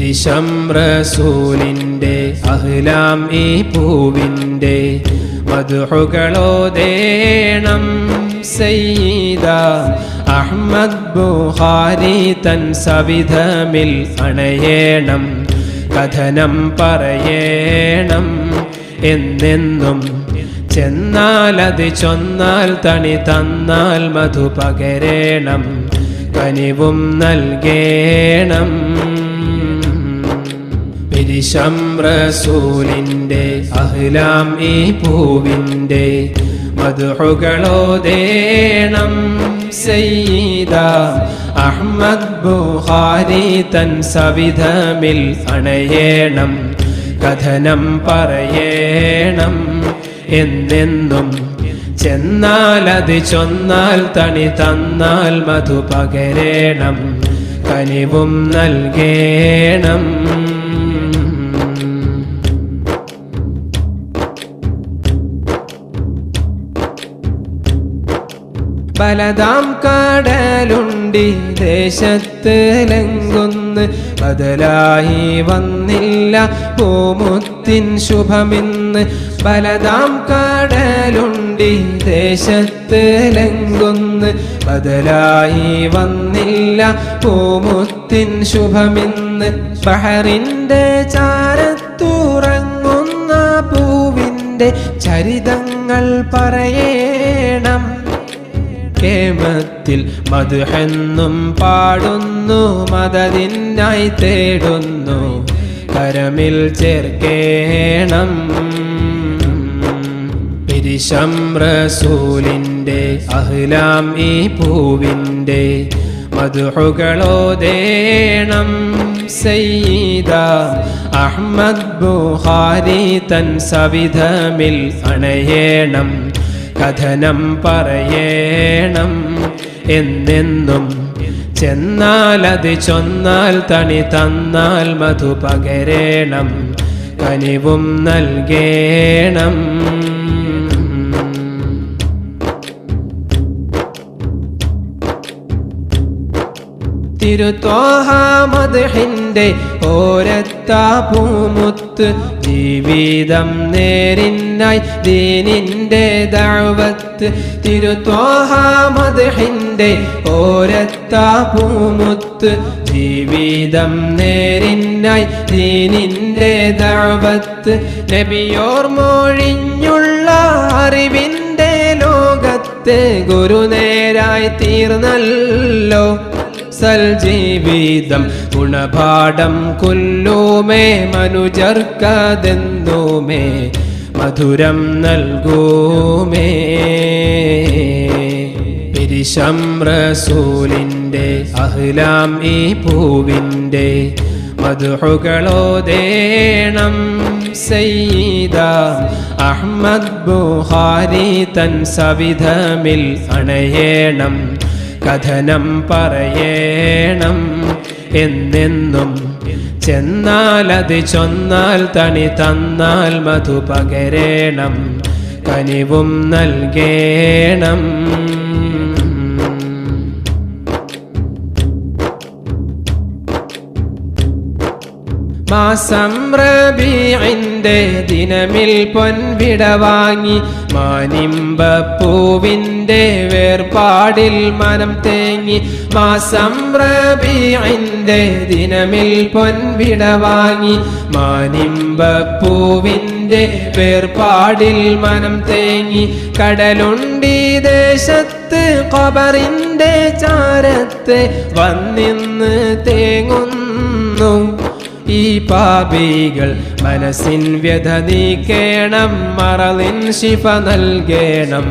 പിരിശം റസൂലിന്റെ അഹ്ലാം ഈ പൂവിന്റെ മധുഹുകളോദേണം സയ്യിദ അഹ്മദ് ബുഹാരി തൻ സവിധമിൽ അണയേണം കഥനം പറയേണം എന്നെന്നും. ചെന്നാൽ അത് ചൊന്നാൽ തണി തന്നാൽ മധു പകരേണം കനിവും നൽകേണം. പിരിശം റസൂലിന്റെ അഹ്ലാം ഈ പൂവിന്റെ മധുഹുകളോദേണം സയ്യിദ അഹമ്മദ് ബുഹാരി തൻ സവിധമിൽ അണയേണം കഥനം പറയേണം എന്നെന്നും. ചെന്നാൽ അത് ചൊന്നാൽ തണി തന്നാൽ മധു പകരേണം കനിവും നൽകേണം. പലതാം കടലുണ്ടി ദേശത്ത് ലങ്കുന്ന് ബദലായി വന്നില്ല പൂമുത്തിൻ ശുഭമിന്ന്. പലതാം കടലുണ്ടി ദേശത്ത് ലങ്കുന്ന് ബദലായി വന്നില്ല പൂമുത്തിൻ ശുഭമിന്ന്. ബഹറിന്റെ ചാരത്തുറങ്ങുന്ന പൂവിന്റെ ചരിതങ്ങൾ പറയേണം. കേമത്തിൽ മധുഹെന്നും പാടുന്നു മതതിനായി തേടുന്നു. കരമിൽ ചേർക്കേണം. പിരിശം റസൂലിന്റെ അഹ്ലാം ഈ പൂവിന്റെ മധുഹുകളോദേണം സയ്യിദ അഹ്മദ് ബുഹാരി തൻ സവിധമിൽ അണയേണം. കഥനം പറയേണം. എന്നെന്നും ചെന്നാൽ അത് ചൊന്നാൽ തണി തന്നാൽ മധു പകരേണം. കനിവും നൽകേണം. തിരുത്തോഹാമദ്ഹിന്റെ ഓരത്താ പൂമുത്ത് ജീവിതം നേരിന്നായി ദീനിന്റെ ദാവത്ത്. തിരുത്തോഹാമദ്ഹിന്റെ ഓരത്താ പൂമുത്ത് ജീവിതം നേരിന്നായി ദീനിന്റെ ദാവത്ത്. നബിയോർ മൊഴിഞ്ഞുള്ള അറിവിന്റെ ലോകത്ത് ഗുരുനേരായി തീർന്നല്ലോ. സൽജീവിതം ഗുണപാഠം കൊല്ലോമേ മനുജർക്കതെന്നുമേ മധുരം നൽകൂമേ. പിരിശം റസൂലിന്റെ അഹ്ലാം ഈ പൂവിന്റെ മധുഹുകളോദേണം സയ്യിദ അഹ്മദ് ബുഹാരി തൻ സവിധമിൽ അണയേണം. കഥനം പറയേണം. എന്നെന്നും ചെന്നാൽ അത് ചൊന്നാൽ തണി തന്നാൽ മധു പകരേണം. കനിവും നൽകേണം. മാസം റബീഇന്റെ ദിനമിൽ പൊൻവിട വാങ്ങി മാനിമ്പ പൂവിന്റെ വേർപാടിൽ മനം തേങ്ങി മാസം റബീഇന്റെ ദിനമിൽ പൊൻവിട വാങ്ങി മാനിമ്പ പൂവിന്റെ വേർപാടിൽ മനം തേങ്ങി കടലുണ്ടി ദേശത്ത് കബറിന്റെ ചാരത്ത് വന്നിന്ന് തേങ്ങുന്നു ഈ പാപികൾ മനസ്സിൻ വ്യഥ നീക്കേണം മറലിൻ ശിഫ നൽകേണം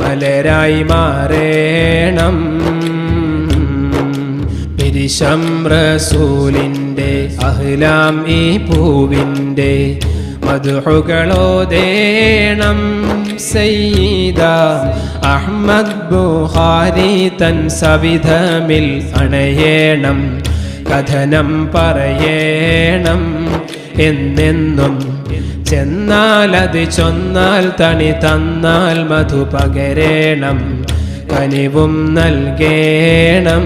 മലരായി മാറേണം. പിരിശം റസൂലിന്റെ അഹ്ലാം ഈ പൂവിന്റെ മധുഹുകളോദേണം സയ്യിദ അഹമ്മദ് ബുഹാരി തൻ സവിധമിൽ അണയേണം. കഥനം പറയേണം. എന്നെന്നും ചെന്നാൽ അത് ചൊന്നാൽ തണി തന്നാൽ മധു പകരേണം. കനിവും നൽകേണം.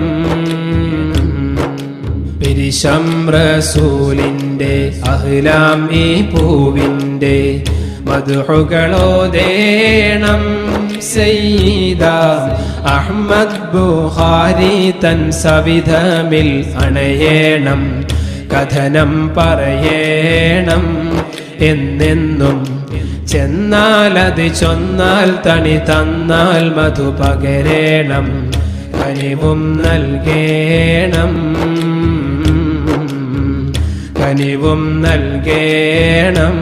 പിരിശംസൂലിന്റെ അഹ്ലാം ഈ പൂവിന്റെ മധുഹുകളോദേണം സയ്യിദ അഹ്മദ് ബുഹാരി തൻ സവിധമിൽ അണയേണം കഥനം പറയേണം. എന്നെന്നും ചെന്നാൽ അത് ചൊന്നാൽ തണി തന്നാൽ മധു പകരേണം കനിവും നൽകേണം. കനിവും നൽകേണം.